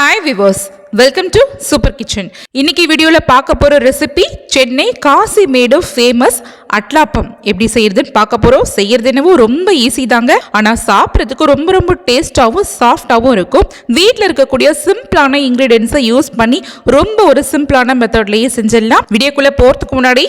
Hi viewers welcome to super kitchen இன்னைக்கு வீடியோவில் பார்க்க போகிற ரெசிபி சென்னை காசி காசிமேடு ஃபேமஸ் அட்லாப்பம் எப்படி செய்யறதுன்னு பார்க்க போகிறோம் செய்யறது என்னவோ ரொம்ப ஈஸி தாங்க. ஆனால் சாப்பிட்றதுக்கு ரொம்ப ரொம்ப டேஸ்டாகவும் சாஃப்டாகவும் இருக்கும். வீட்டில் இருக்கக்கூடிய சிம்பிளான இன்க்ரீடியன்ஸை யூஸ் பண்ணி ரொம்ப ஒரு சிம்பிளான மெத்தட்லேயே செஞ்சிடலாம். வீடியோக்குள்ளே போகிறதுக்கு முன்னாடி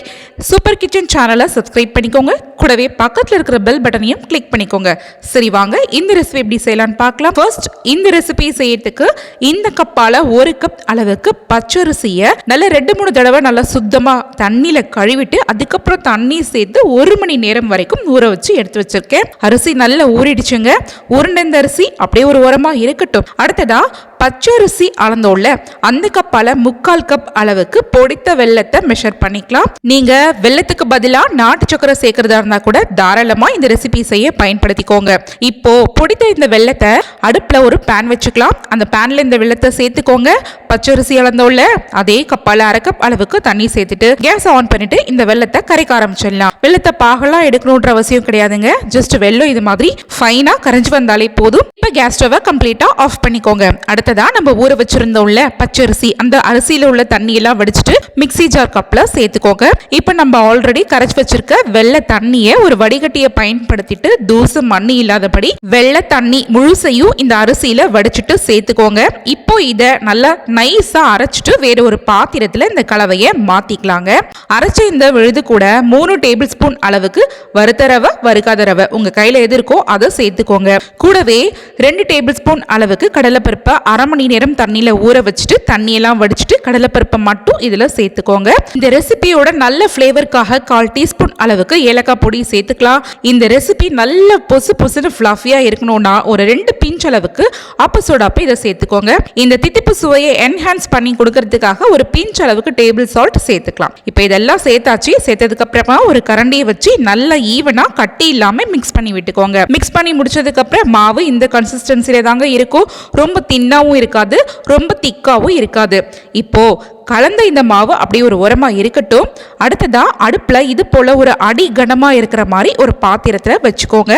சூப்பர் கிச்சன் சேனலை சப்ஸ்கிரைப் பண்ணிக்கோங்க. கூடவே பக்கத்தில் இருக்கிற பெல் பட்டனையும் கிளிக் பண்ணிக்கோங்க. சரி வாங்க. இந்த ரெசிபி எப்படி செய்யலாம்னு பார்க்கலாம். ஃபர்ஸ்ட் இந்த ரெசிபி செய்யறதுக்கு இந்த கப்பால ஒரு கப் அளவுக்கு பச்சரிசியை நல்லா ரெண்டு மூணு தடவை நல்லா சுத்தமாக தண்ணியில் கழுவிட்டு அதுக்கப்புறம் தண்ணி சேர்த்து ஒரு மணி நேரம் வரைக்கும் ஊற வச்சு எடுத்து வச்சிருக்கேன். அரிசி நல்லா ஊறிடுச்சுங்க. உருண்டந்த அரிசி அப்படியே ஒரு உரமா இருக்கட்டும். அடுத்ததா பச்சரிசி அளந்தோல்ல அந்த கப்பால முக்கால் கப் அளவுக்கு பொடித்த வெள்ளத்தை மெஷர் பண்ணிக்கலாம். நீங்க வெள்ளத்துக்கு பதிலா நாட்டு சக்கரை சேர்க்கறதா இருந்தா கூட தாராளமா இந்த ரெசிபி செய்ய பயன்படுத்திக்கோங்க. இப்போ பொடித்த இந்த வெள்ளத்தை அடுப்புல ஒரு பேன் வச்சுக்கலாம். அந்த பேன்ல இந்த வெள்ளத்தை சேர்த்துக்கோங்க. பச்சரிசி அளந்தோல்ல அதே கப்பால அரை கப் அளவுக்கு தண்ணி சேர்த்துட்டு கேஸ் ஆன் பண்ணிட்டு இந்த வெள்ளத்தை கரைக்க ஆரம்பிச்சிடலாம். வெள்ளத்தை பாகலாம் எடுக்கணுன்ற அவசியம் கிடையாதுங்க. ஜஸ்ட் வெள்ளம் இது மாதிரி ஃபைனா கரைஞ்சு வந்தாலே போதும். இப்ப கேஸ் ஸ்டவை கம்ப்ளீட்டா ஆஃப் பண்ணிக்கோங்க. அடுத்த தான் நம்ம ஊற வச்சிருந்தோம்ல பச்சரிசி. அந்த அரிசியில் உள்ள தண்ணி எல்லாம் வடிச்சிட்டு மிக்ஸி ஜார் கப்பில் சேர்த்துக்கோங்க. இப்போ நம்ம ஆல்ரெடி கரைச்சி வச்சிருக்க வெள்ளை தண்ணியை ஒரு வடிகட்டியை பயன்படுத்திட்டு தூசு மண்ணி இல்லாதபடி வெள்ளை தண்ணி முழுசையும் இந்த அரிசியில் வடிச்சிட்டு சேர்த்துக்கோங்க. இப்போ இதை நல்லா நைஸாக அரைச்சிட்டு வேற ஒரு பாத்திரத்தில் இந்த கலவையை மாற்றிக்கலாங்க அரைச்ச இந்த விழுது கூட மூணு டேபிள் ஸ்பூன் அளவுக்கு வறுத்த ரவை வறுக்காத ரவை. உங்கள் கையில் எது இருக்கோ அதை சேர்த்துக்கோங்க. கூடவே ரெண்டு டேபிள் ஸ்பூன் அளவுக்கு கடலைப்பருப்பை அரை மணி நேரம் தண்ணியில் ஊற வச்சுட்டு தண்ணியெல்லாம் வடிச்சிட்டு கடலைப்பருப்பை மட்டும் இதில் சேர்த்து சேர்த்துக்கோங்க இந்த ரெசிபியோட நல்ல ஃப்ளேவருக்காக கால் டீஸ்பூன் அளவுக்கு ஏலக்காய் பொடி சேர்த்துக்கலாம். இந்த ரெசிபி நல்ல பொசு பொசுன்னு ஃப்ளாஃபியாக இருக்கணும்னா ஒரு ரெண்டு அளவுக்கு ஆப்ப சோடாப்பை இதை சேர்த்துக்கோங்க. இந்த தித்திப்பு சுவையை என்ஹான்ஸ் பண்ணி கொடுக்கறதுக்காக ஒரு பிஞ்ச் அளவுக்கு டேபிள் சால்ட் சேர்த்துக்கலாம். இப்போ இதெல்லாம் சேர்த்தாச்சு. சேர்த்ததுக்கு அப்புறமா ஒரு கரண்டியை வச்சு நல்லா ஈவனா கட்டி இல்லாம மிக்ஸ் பண்ணி விட்டுக்கோங்க. மிக்ஸ் பண்ணி முடிச்சதுக்கு அப்புறம் மாவு இந்த கன்சிஸ்டன்சில தாங்க இருக்கும். ரொம்ப தின்னாவும் இருக்காது. ரொம்ப திக்காவும் இருக்காது. இப்போ கலந்த இந்த மாவு அப்படியே ஒரு உரமாக இருக்கட்டும். அடுத்ததா அடுப்பில் இது போல ஒரு அடி கனமாக இருக்கிற மாதிரி ஒரு பாத்திரத்தில் வச்சுக்கோங்க.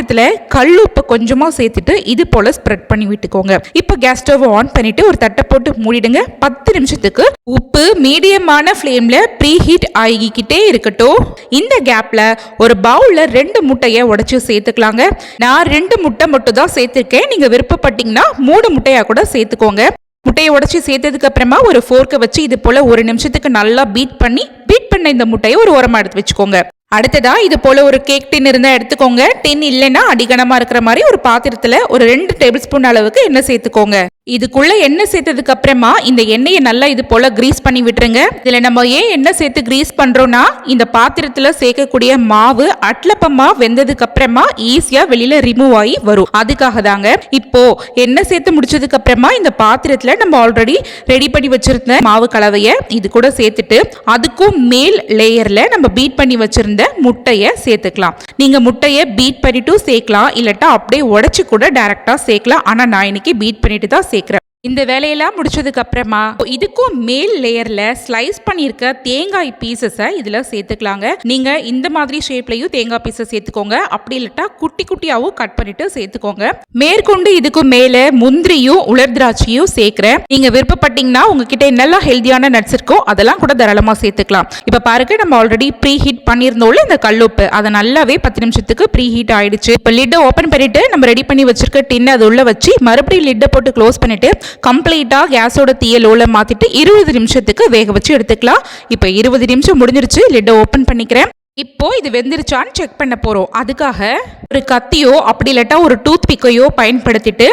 இந்த கல் உப்பை கொஞ்சமாக சேர்த்துட்டு இது போல ஸ்ப்ரெட் பண்ணி விட்டுக்கோங்க. இப்போ கேஸ் ஸ்டவ் ஆன் பண்ணிட்டு ஒரு தட்டை போட்டு மூடிடுங்க. பத்து நிமிஷத்துக்கு உப்பு மீடியமான ஃப்ளேம்ல ப்ரீ ஹீட் ஆகிக்கிட்டே இருக்கட்டும். இந்த கேப்ல ஒரு பவுல்ல ரெண்டு முட்டையை உடைச்சு சேர்த்துக்கலாங்க. நான் ரெண்டு முட்டை மட்டும் தான் சேர்த்துருக்கேன். நீங்க விருப்பப்பட்டீங்கன்னா மூணு முட்டையா கூட சேர்த்துக்கோங்க. முட்டையை உடைச்சி சேர்த்ததுக்கு அப்புறமா ஒரு ஃபோர்க்கை வச்சு இது போல ஒரு நிமிஷத்துக்கு நல்லா பீட் பண்ணி பீட் பண்ண இந்த முட்டையை ஒரு ஓரமாக எடுத்து வச்சுக்கோங்க. அடுத்ததா இது போல ஒரு கேக் டின் இருந்தால் எடுத்துக்கோங்க. டின் இல்லைன்னா அடிகனமா இருக்கிற மாதிரி ஒரு பாத்திரத்துல ஒரு ரெண்டு டேபிள் ஸ்பூன் அளவுக்கு எண்ணெய் சேர்த்துக்கோங்க. இதுக்குள்ள எண்ணெய் சேர்த்ததுக்கு அப்புறமா இந்த எண்ணெயை நல்லா இது போல கிரீஸ் பண்ணி விட்டுருங்க. இதுல நம்ம ஏன் எண்ணெய் சேர்த்து கிரீஸ் பண்றோம்னா இந்த பாத்திரத்துல சேர்க்கக்கூடிய மாவு அட்லப்பமா வெந்ததுக்கு அப்புறமா ஈஸியா வெளியில ரிமூவ் ஆகி வரும். அதுக்காக தாங்க இப்போ எண்ணெய் சேர்த்து முடிச்சதுக்கு அப்புறமா இந்த பாத்திரத்துல நம்ம ஆல்ரெடி ரெடி பண்ணி வச்சிருந்த மாவு கலவையை இது கூட சேர்த்துட்டு அதுக்கும் மேல் லேயர்ல நம்ம பீட் பண்ணி வச்சிருந்த முட்டையை சேர்த்துக்கலாம். நீங்க முட்டையை பீட் பண்ணிட்டு சேர்க்கலாம் இல்லட்டா அப்படியே உடச்சி கூட டேரெக்டாக சேர்க்கலாம். ஆனால் நான் இன்னைக்கு பீட் பண்ணிட்டு தான் சேர்க்குறேன். இந்த வேலையெல்லாம் முடிச்சதுக்கு அப்புறமா இதுக்கும் மேல் லேயர்ல ஸ்லைஸ் பண்ணியிருக்க தேங்காய் பீசஸை இதுல சேர்த்துக்கலாங்க. நீங்க இந்த மாதிரி ஷேப்லயும் தேங்காய் பீசஸ் சேர்த்துக்கோங்க. அப்படி இல்லட்டா குட்டி குட்டியாவும் கட் பண்ணிட்டு சேர்த்துக்கோங்க. மேற்கொண்டு இதுக்கு மேல முந்திரியும் உலர் திராட்சையும் சேர்க்கிறேன். நீங்க விருப்பப்பட்டீங்கன்னா உங்ககிட்ட என்னெல்லாம் ஹெல்தியான நட்ஸ் இருக்கோ அதெல்லாம் கூட தாராளமா சேர்த்துக்கலாம். இப்ப பாருங்க நம்ம ஆல்ரெடி ப்ரீ ஹீட் பண்ணியிருந்தோம்ல இந்த கல்லுப்பு. அதை நல்லாவே பத்து நிமிஷத்துக்கு ப்ரீ ஹீட் ஆயிடுச்சு. இப்போ லிட்டை ஓப்பன் பண்ணிட்டு நம்ம ரெடி பண்ணி வச்சிருக்க டின் அது உள்ள வச்சு மறுபடியும் லிட்டை போட்டு க்ளோஸ் பண்ணிட்டு கம்ப்ளீட்டாக கேஸோட தீய லோவில் மாற்றிட்டு இருபது நிமிஷத்துக்கு வேக வச்சு எடுத்துக்கலாம். இப்போ இருபது நிமிஷம் முடிஞ்சிருச்சு. லிட்டை ஓப்பன் பண்ணிக்கிறேன். இப்போ இது வெந்துருச்சான்னு செக் பண்ண போகிறோம் அதுக்காக ஒரு கத்தியோ அப்படி இல்லாட்டா ஒரு டூத் பிக்கையோ பயன்படுத்திட்டு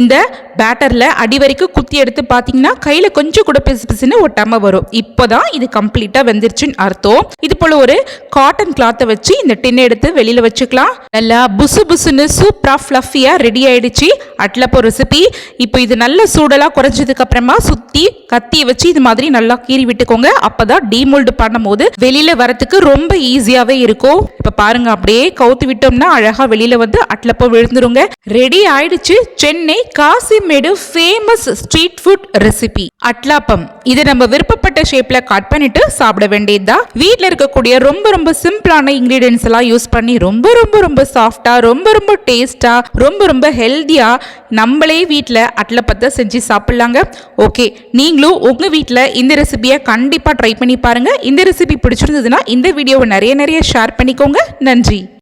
இந்த பேட்டரில் அடி வரைக்கும் குத்தி எடுத்து பார்த்தீங்கன்னா கையில் கொஞ்சம் கூட பிசு பிசுன்னு ஒட்டாம வரும். இப்போதான் இது கம்ப்ளீட்டாக வெந்துருச்சுன்னு அர்த்தம். இது போல் ஒரு காட்டன் கிளாத்தை வச்சு இந்த டின்னை எடுத்து வெளியில் வச்சுக்கலாம். நல்லா புசு புசுன்னு சூப்பராக ஃப்ளஃபியாக ரெடி ஆயிடுச்சு. அட்லப்போ ரெசிபி இப்போ இது நல்ல சூடெல்லாம் குறைஞ்சதுக்கு அப்புறமா சுற்றி கத்தியை வச்சு இது மாதிரி நல்லா கீறி விட்டுக்கோங்க. அப்போ தான் டீமோல்டு பண்ணும்போது வெளியில் வரத்துக்கு ரொம்ப ஈஸியாகவே இருக்கும். இப்போ பாருங்க அப்படியே கவுத்து விட்டோம்னா அழகாக வெளியில் வந்து அட்லப்போ விழுந்துருங்க. ரெடி ஆயிடுச்சு Chennai Kasimedu famous street food recipe அட்லாப்பம். இது நம்ம விருப்பப்பட்ட ஷேப்ல கட் பண்ணிட்டு சாப்பிட வேண்டியதுதான். வீட்டில் இருக்கக்கூடிய ரொம்ப ரொம்ப சிம்பிளான இன்கிரீடியன்ஸ் எல்லாம் யூஸ் பண்ணி ரொம்ப ரொம்ப ரொம்ப சாஃப்டா ரொம்ப ரொம்ப டேஸ்டா ரொம்ப ரொம்ப ஹெல்த்தியாக நம்மளே வீட்டில் அட்லப்பத்தை செஞ்சு சாப்பிட்லாங்க. ஓகே நீங்களும் உங்கள் வீட்டில் இந்த ரெசிபியை கண்டிப்பாக ட்ரை பண்ணி பாருங்கள் இந்த ரெசிபி பிடிச்சிருந்ததுன்னா இந்த வீடியோவை நிறைய நிறைய ஷேர் பண்ணிக்கோங்க. நன்றி.